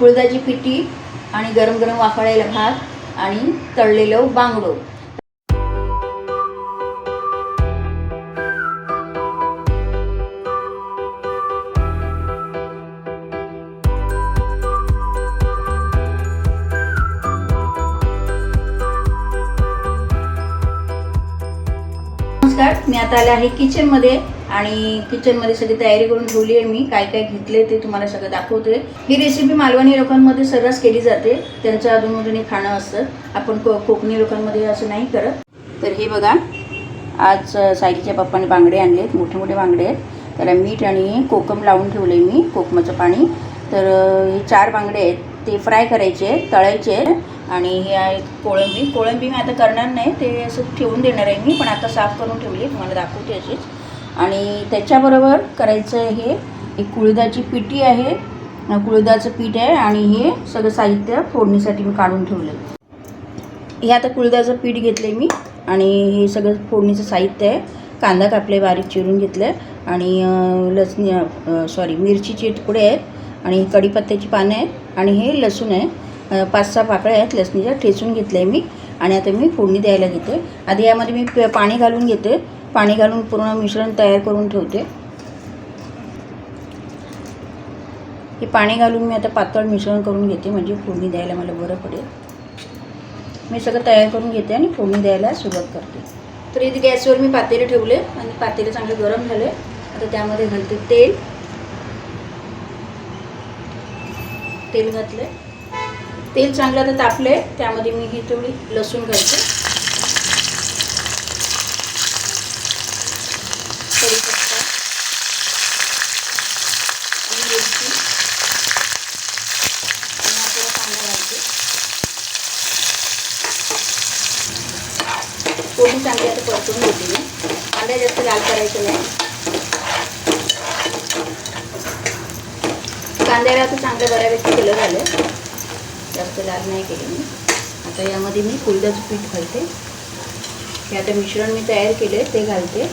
कुळदाची पिठी आणि गरम गरम वाफाळलेला भात आणि तळलेलं बांगडो. नमस्कार मी आता आले आहे किचनमध्ये आणि किचनमध्ये सगळी तयारी करून ठेवली आहे मी. काय काय घेतले ते तुम्हाला सगळं दाखवते ही रेसिपी मालवणी लोकांमध्ये सर्रास केली जाते. त्यांचं अधूनमधून हे खाणं असतं. आपण को कोकणी लोकांमध्ये असं नाही करत. तर हे बघा आज अ, सायलीच्या पप्पाने बांगडे आणले आहेत मोठे मोठे बांगडे आहेत. त्याला मीठ आणि कोकम लावून ठेवले मी कोकमाचं पाणी. तर हे चार बांगडे आहेत. ते फ्राय करायचे तळायचे आणि हे आहे कोळंबी. कोळंबी मी आता करणार नाही. ते असं ठेवून देणार आहे मी पण आता साफ करून ठेवली तुम्हाला दाखवते अशीच. आणि त्याच्याबरोबर करायचं आहे हे एक कुळदाची पिठी आहे. कुळदाचं पीठ आहे आणि हे सगळं साहित्य फोडणीसाठी मी काढून ठेवलं हे आता कुळदाचं पीठ घेतलं मी आणि हे सगळं फोडणीचं साहित्य आहे. कांदा कापले बारीक चिरून घेतलं आणि लसणी सॉरी मिरचीचे तुकडे आहेत आणि कढीपत्त्याची पानं आहेत आणि हे लसूण आहे. पाच सहा पाकळ्या आहेत लसणीच्या ठेचून घेतलं आहे मी आणि आता मी फोडणी द्यायला घेते आधी यामध्ये मी प- पाणी घालून घेते पाणी घालून पूर्ण मिश्रण तयार करून ठेवते. हे पाणी घालून मी आता पातळ मिश्रण करून घेते म्हणजे फोडणी द्यायला मला बरं पडेल. मी सगळं तयार करून घेते आणि फोडणी द्यायला सुरुवात करते. तर इथे गॅसवर मी पातेले ठेवले आणि पातेले चांगले गरम झाले. आता त्यामध्ये घालते तेल. तेल घातलं तेल चांगलं आता तापले त्यामध्ये मी ही थोडी लसूण घालते कढीपत्ता आणि मिरची आणि हा थोडा कांदा घालते फोडणी चांगली आता परतून घेते मी कांदा जास्त लाल करायचं नाही कांद्याला आता चांगलं बऱ्यापैकी केलं झालं जास्त लाल नाही केले मी आता यामध्ये पीठ घालते. हे आता मिश्रण मी तयार केले ते घालते.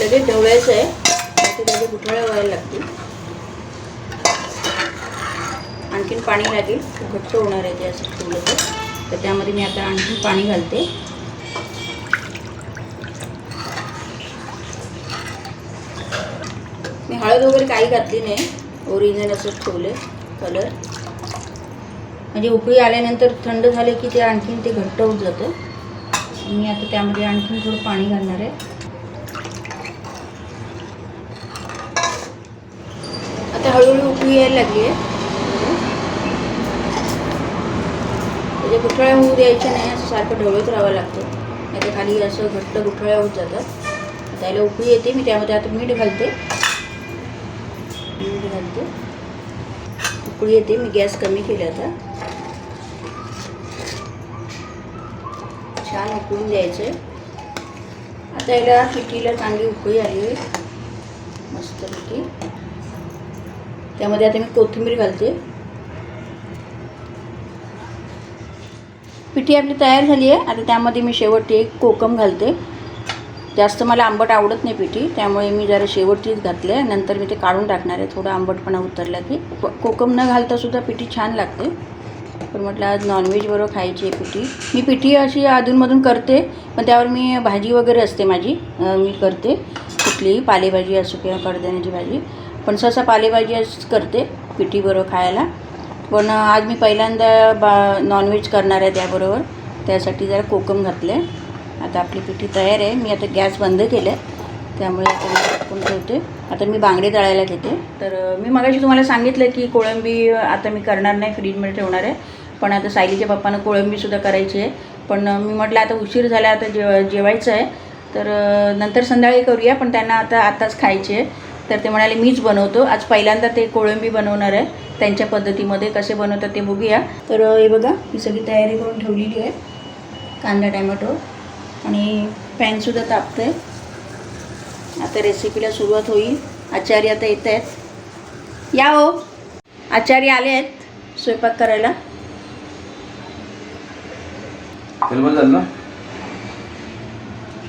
लगेच ढवळायचं आहे ते लगेच गुठळ्या व्हायला लागतील. आणखीन पाणी लागेल घट्ट होणार आहे ते असं ठेवलं तर. तर त्यामध्ये मी आता आणखीन पाणी घालते. मी हळद वगैरे काही घातली नाही. ओरिजिनल असंच ठेवले कलर म्हणजे उकळी आल्यानंतर थंड झाले की ते आणखीन ते घट्ट होत जातं. मी आता त्यामध्ये आणखीन थोडं पाणी घालणार आहे. आता हळूहळू उकळी यायला लागली आहे. त्याच्या गुठळ्या होऊ द्यायच्या नाही असं सारखं ढवळत राहावं लागतं. नाही खाली असं घट्ट गुठळ्या होत जातात. त्याला उकळी येते मी त्यामध्ये आता मीठ घालते. मीठ घालते. उकळी येते मी गॅस कमी केला आता. छान उकळून द्यायचं आता याला पिठीला चांगली उकळी आली आहे. मस्तपैकी. त्यामध्ये आता मी कोथिंबीर घालते. पिठी आपली तयार झाली आहे. आता त्यामध्ये मी शेवटी एक कोकम घालते. जास्त मला आंबट आवडत नाही पिठी त्यामुळे मी जरा शेवटचीच घातले नंतर मी ते काढून टाकणार आहे. थोडं आंबटपणा उतरला की. कोकम न घालतासुद्धा पिठी छान लागते. पण म्हटलं आज नॉनव्हेज बरोबर खायची आहे पिठी. मी पिठी अशी अधूनमधून करते पण त्यावर मी भाजी वगैरे असते माझी. मी करते. कुठलीही पालेभाजी असो किंवा कडधान्याची भाजी. पण सहसा पालेभाजी असंच करते पिठीबरोबर खायला. पण आज मी पहिल्यांदा बा नॉनव्हेज करणार आहे त्याबरोबर. त्यासाठी जरा कोकम घातलं आहे आता आपली पिठी तयार आहे. मी आता गॅस बंद केलं आहे. त्यामुळे आता मी ठेवते. आता मी बांगडे तळायला घेते. तर मी मगाशी तुम्हाला सांगितलं की कोळंबी आता मी करणार नाही फ्रीजमध्ये ठेवणार आहे. पण आता सायलीच्या पप्पानं कोळंबीसुद्धा करायची आहे. पण मी म्हटलं आता उशीर झाला आता जेव जेवायचं आहे. तर नंतर संध्याकाळी करूया पण त्यांना आता आताच खायचे आहे. तर ते म्हणाले मीच बनवतो. आज पहिल्यांदा ते कोळंबी बनवणार आहे. त्यांच्या पद्धतीमध्ये कसे बनवतात ते बघूया. तर हे बघा ही सगळी तयारी करून ठेवलेली आहे. कांदा टॅमॅटो. आणि पॅनसुद्धा तापतं आहे आता रेसिपीला सुरुवात होईल. आचार्य आता येत आहेत. या हो. आचार्य आले आहेत स्वयंपाक करायला.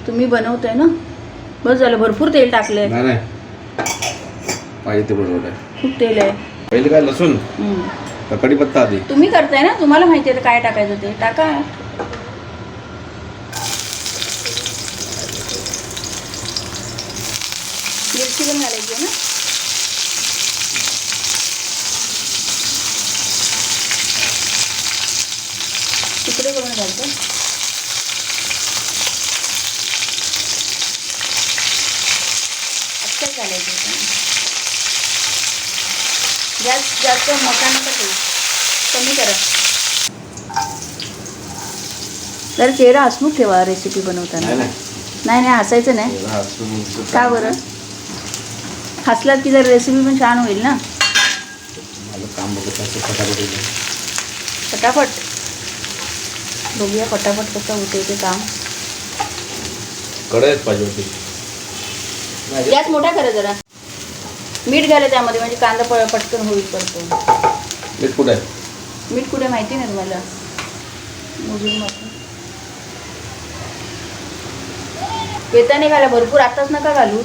तुम्ही बनवताय ना? बस झालं भरपूर तेल टाकलंय. पाहिजे ते बरोबर आहे. खूप तेल आहे. पहिले काय लसूण? हम्म. का कढीपत्ता आधी? तुम्ही करताय ना? तुम्हाला माहिती आहे काय टाकायचं ते. टाका. पण घालायची आहे ना. तुकडे करून घालतो. आत्ताच घालायचं. गॅस जास्त मोठा नका ठेवू कमी करा. जरा चेहरा हसमुख ठेवा रेसिपी बनवताना. नाही नाही. हसायचं नाही. का बरं? हसलात की जर रेसिपी पण छान होईल ना? माझं काम बघत असं फटाफट. फटाफट. बघूया फटाफट कसं होते ते काम. कढईत पाहिजे होती. गॅस मोठा करा जरा. मीठ घाला त्यामध्ये म्हणजे कांदा प पटकन होईल करतो मीठ कुठं मीठ कुठे माहिती नाही तुम्हाला? मोजून मात्र येताने घाला भरपूर आताच नका घालू.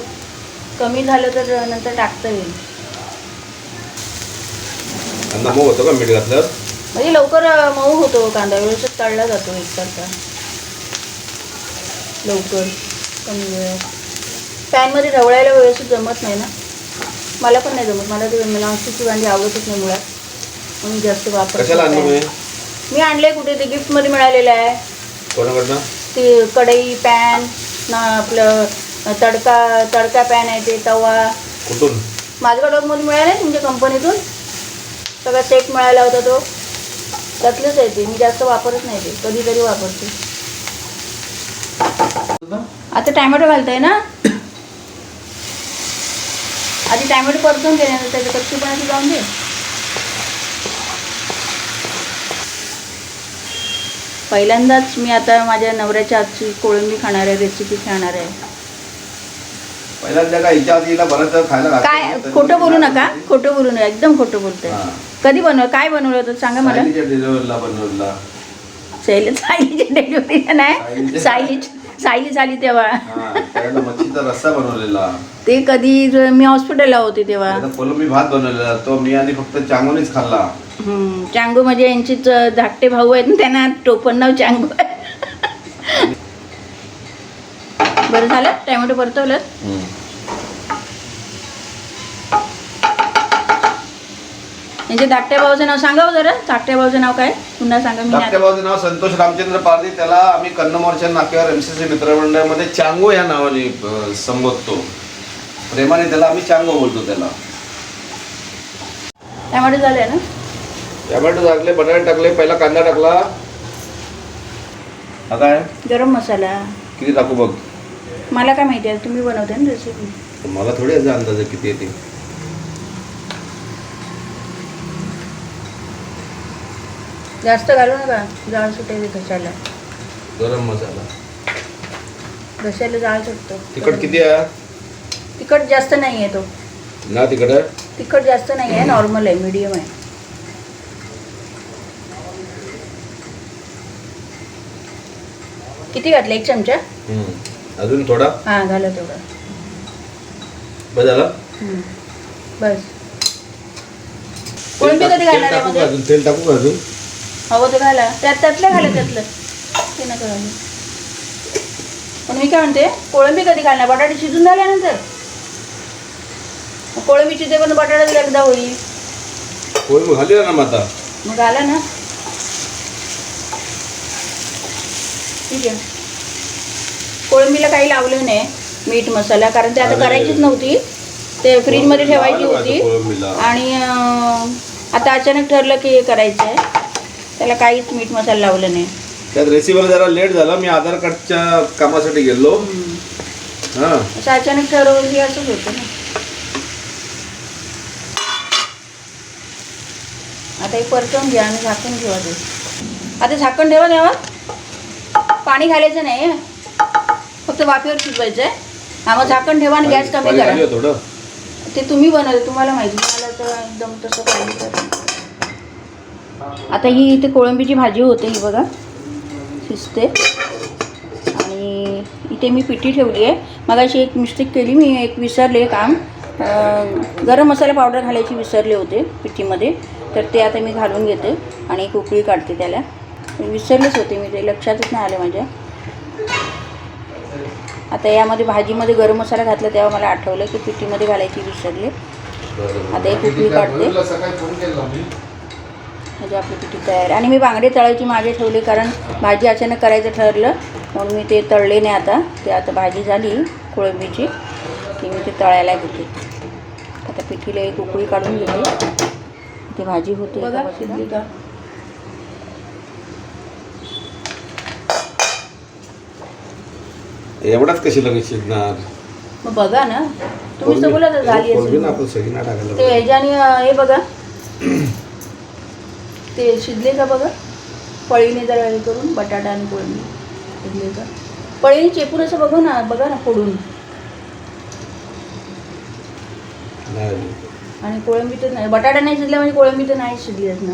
कमी झालं तर नंतर टाकता येईल. कांदा मग होतो का मीठ घातल्यावर? म्हणजे लवकर मऊ होतो कांदा व्यवस्थित तळला जातो एकसारखा. लवकर कमी वेळात. पॅनमध्ये ढवळायला व्यवस्थित जमत नाही ना? मला पण नाही जमत. मला ते नॉनस्टिकची भांडी आवडतच नाही मुळात. म्हणून जास्त वापर कशाला आणलं मी मी आणले कुठे? ते गिफ्टमध्ये मिळालेलं आहे. कोणाकडनं? ते कढई पॅन ना आपलं तडका तडका पॅन आहे ते तवा. कुठून? माझ्या डॉगमध्ये मिळाले तुमच्या कंपनीतून सगळा सेट मिळाला होता तो. त्यातलंच आहे ते. मी जास्त वापरत नाही ते. कधीतरी वापरते. आता टॅमॅटो घालताय ना? आधी टॅमॅटो परतून केल्यानंतर त्याचं कच्ची पाण्याची जाऊन दे. पहिल्यांदाच मी आता माझ्या नवऱ्याच्या हातची कोळंबी खाणार आहे रेसिपी खाणार आहे. पहिल्यांदा काय बरंच खायला खोटं बोलू नका. बनवली. खोटं बोलू नका. एकदम खोटं बोलतोय हा. कधी बनव काय बनवलं होतं? सांगा मला. सायलीच्या डिलिव्हरीला बनवला शैली सायलीची डिलिव्हरी नाही? सायलीची- सायली सायली झाली तेव्हा. हा त्याला मच्छीचा रस्सा बनवलेला. ते कधी ज- मी हॉस्पिटलला होते तेव्हा. त्याचा कोलंबी भात बनवलेला. तो मी आणि फक्त चांगूनच खाल्ला. हम्म, चांगू म्हणजे यांचीच अं, धाकटे भाऊ आहेत ना त्यांना टोपण नाव चांगू आहे. बरं झालं? टॅमॅटो परतवलं. यांचे धाकट्या भाऊचं नाव सांगा हो जरा. धाकट्या भाऊचं नाव काय? पुन्हा सांगा मी धाकट्या नाही- भाऊचं नाव संतोष रामचंद्र पारधी. त्याला आम्ही कन्नमोरच्या नाक्यावर एमसीसी मित्रमंडळामध्ये चांगो या नावाने अं, संबोधतो. प्रेमाने त्याला आम्ही चांगो बोलतो त्याला. टॅमॅटो झालंय ना? टोमॅटो टाकले बटाटे टाकले पहिला कांदा टाकला. हा काय? गरम मसाला. किती टाकू बघ. मला काय माहिती आहे? तुम्ही बनवते ना रेसिपी मला थोडी याचा अंदाज आहे किती येते. जास्त घालू नका. जाळ सुटेल घशाला गरम मसाला. घशाला जाळ सुटतो. तिखट किती आहे? तिखट जास्त नाही आहे तो. ना तिखट आहे? तिखट जास्त नाही आहे नॉर्मल आहे मीडियम आहे. किती घातलं? एक चमचा? हम्म. अजून थोडा? हां घाला तेवढं. बस झाला? हम्म. बस. कोळंबी कधी घालणार आहे टाकू का मध्ये अजून? तेल टाकू का अजून? हवं तर घाला. त्यात त्यातलं घाला त्यातलं. ते नका घालू. पण मी काय म्हणते? कोळंबी कधी घालणार? बटाटे शिजून झाल्यानंतर? मग कोळंबी शिजते पण बटाटा एकदा होईल. कोण घालूया ना मग आता. मग आला ना. ठीक आहे. कोळंबीला काही लावलं नाही मीठ मसाला कारण ते आता. करायचीच नव्हती. ते फ्रीजमध्ये ठेवायची होती. आणि आता अचानक ठरलं की हे करायचं आहे त्याला काहीच मीठ मसाला लावलं नाही. त्यात रेसिपीला जरा लेट झाला. मी आधार कार्डच्या कामासाठी गेलो. हा. असं अचानक ठरवलं की असंच होतं ना. आता हे परतवून घ्या आणि झाकून ठेवा ते. आता झाकण ठेवा तेव्हा पाणी घालायचं नाही. फक्त वाफेवर शिजवायचं आहे हा मग झाकण ठेवा आणि गॅस कमी करा. थोडं. ते तुम्ही बनवले तुम्हाला माहिती. मला तर एकदम तसं पाहिजे आता ही इथे कोळंबीची भाजी होते ही बघा. शिजते. आणि इथे मी पिठी ठेवली आहे. मगाशी एक मिस्टेक केली मी एक विसरले काम गरम मसाला पावडर घालायची विसरले होते पिठीमध्ये. तर ते आता मी घालून घेते आणि एक उकळी काढते त्याला. विसरलेच होते मी ते लक्षातच नाही आलं माझ्या. आता यामध्ये भाजीमध्ये गरम मसाला घातला तेव्हा मला आठवलं की पिठीमध्ये घालायची विसरले आता एक उकळी काढते. म्हणजे आपली पिठी तयार आणि मी बांगडे तळायची मागे ठेवली कारण भाजी अचानक करायचं ठरलं. म्हणून मी ते तळले नाही आता. ते आता भाजी झाली कोळंबीची. की मी ते तळायला घेते. आता पिठीला एक उकळी काढून घेते. ती भाजी होते बघा शिजली का एवढाच कशी लगेच शिजणार मग बघा ना तुम्ही तर बोला तर झाली असेल. आपण सगळी ना टाकायला ते ह्याच्याने अं, हे बघा. ते शिजले का बघा? पळीने जरा हे करून बटाटा आणि कोळंबी शिजले का? पळीने चेपून असं बघा ना बघा ना फोडून. नाही. आणि कोळंबी तर नाही बटाटा नाही शिजला म्हणजे कोळंबी तर नाही शिजलीच ना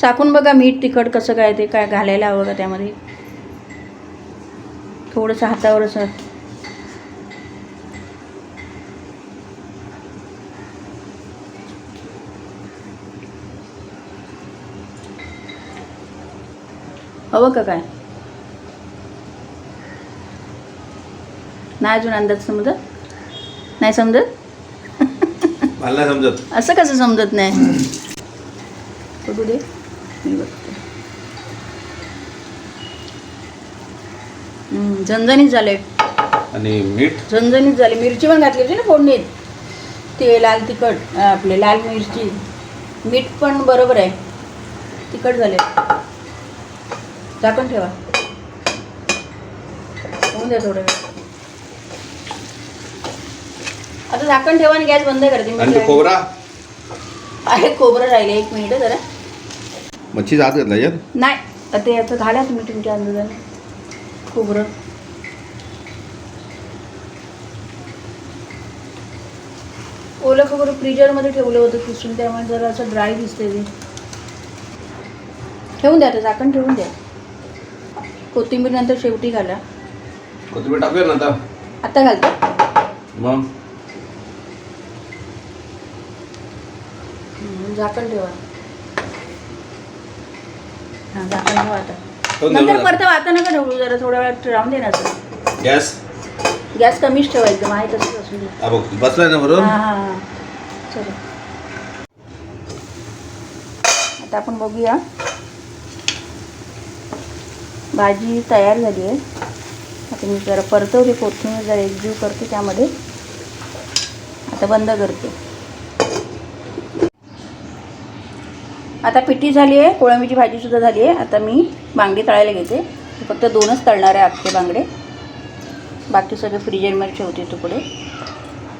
चाकून बघा मीठ तिखट कसं काय ते काय घालायला हवं का त्यामध्ये? थोडंसं हातावर असं. हवं का काय? नाही अजून अंदाज समजत? नाही समजत? मला नाही समजत. असं कसं समजत नाही? बघू दे. मी बघते हम्म, झणझणीत झाले. आणि मीठ? झणझणीत झाले. मिरची पण घातली होती ना फोडणीत. ते लाल तिखट आपले लाल मिरची. मीठ पण बरोबर आहे. तिखट झाले. झाकण ठेवा. होऊन द्या थोडं वेळ. आता झाकण ठेवा आणि गॅस बंद करते खोबरा? आहे खोबरं राहिले. एक मिनिट जरा. मच्छी जात घातला यात? नाही. आता ते आता घाला तुम्ही तुमच्या अंदाजाने. खोबरं. ओलं खोबरं फ्रीजरमध्ये ठेवलं होतं किसून त्यामुळे जरा असं ड्राय दिसते ते. ठेवून द्या आता झाकण ठेवून द्या. कोथिंबीर नंतर शेवटी घाला. कोथिंबीर टाकूया ना आता? आता घालते. मग? झाकण ठेवा. हां झाकण ठेवा आता. ठेवून नंतर बरं. परत आता नका ठेवू जरा थोड्या वेळात राहून दे ना असं. गॅस गॅस कमीच ठेवा एकदम आहे तसंच हा बघ बसलाय ना बरोबर हां हां हां. चलो. आता आपण बघूया. भाजी तयार झाली आहे. आता मी जरा परतवली कोथिंबीर जरा एकजीव करते त्यामध्ये. आता बंद करते. आता पिठी झाली आहे कोळंबीची भाजीसुद्धा झाली आहे. आता मी बांगडी तळायला घेते. फक्त दोनच तळणार आहे अख्खे बांगडे. बाकी सगळे फ्रीजरमध्ये ठेवते तुकडे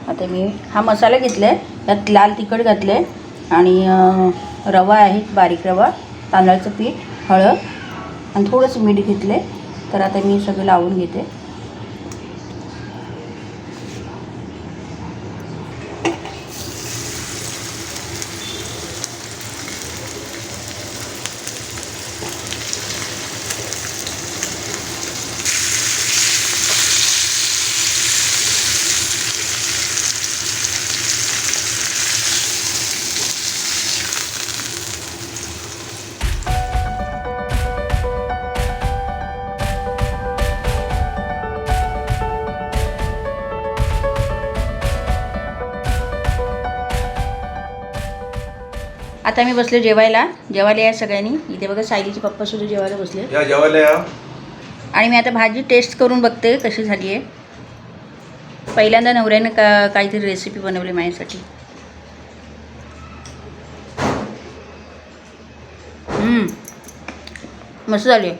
आता मी हा मसाला घेतला आहे त्यात लाल तिखट घातलं आहे आणि रवा आहे बारीक रवा तांदळाचं पीठ हळद आणि थोडंसं मीठ घेतलं आहे तर आता मी सगळं लावून घेते. आता मी बसले जेवायला. जेवायला या सगळ्यांनी. इथे बघा सायलीचे पप्पासुद्धा जेवायला बसले. या जेवायला या. आणि मी आता भाजी टेस्ट करून बघते कशी झाली आहे. पहिल्यांदा नवऱ्याने का काहीतरी रेसिपी बनवली माझ्यासाठी. मस्त झाली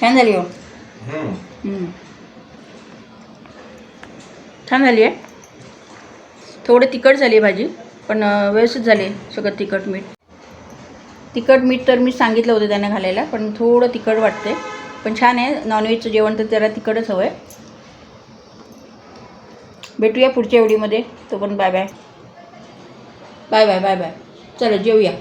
छान झाली हो. छान झाली आहे. थोडं तिखट झाली आहे भाजी. पण व्यवस्थित झाले सगळं तिखट मीठ. तिखट मीठ तर मी सांगितलं होतं त्यांना घालायला पण थोडं तिखट वाटते पण छान आहे नॉनव्हेजचं जेवण तर त्याला तिखटच हवं आहे भेटूया पुढच्या एवढीमध्ये तो पण bye bye bye bye bye bye चला जेऊया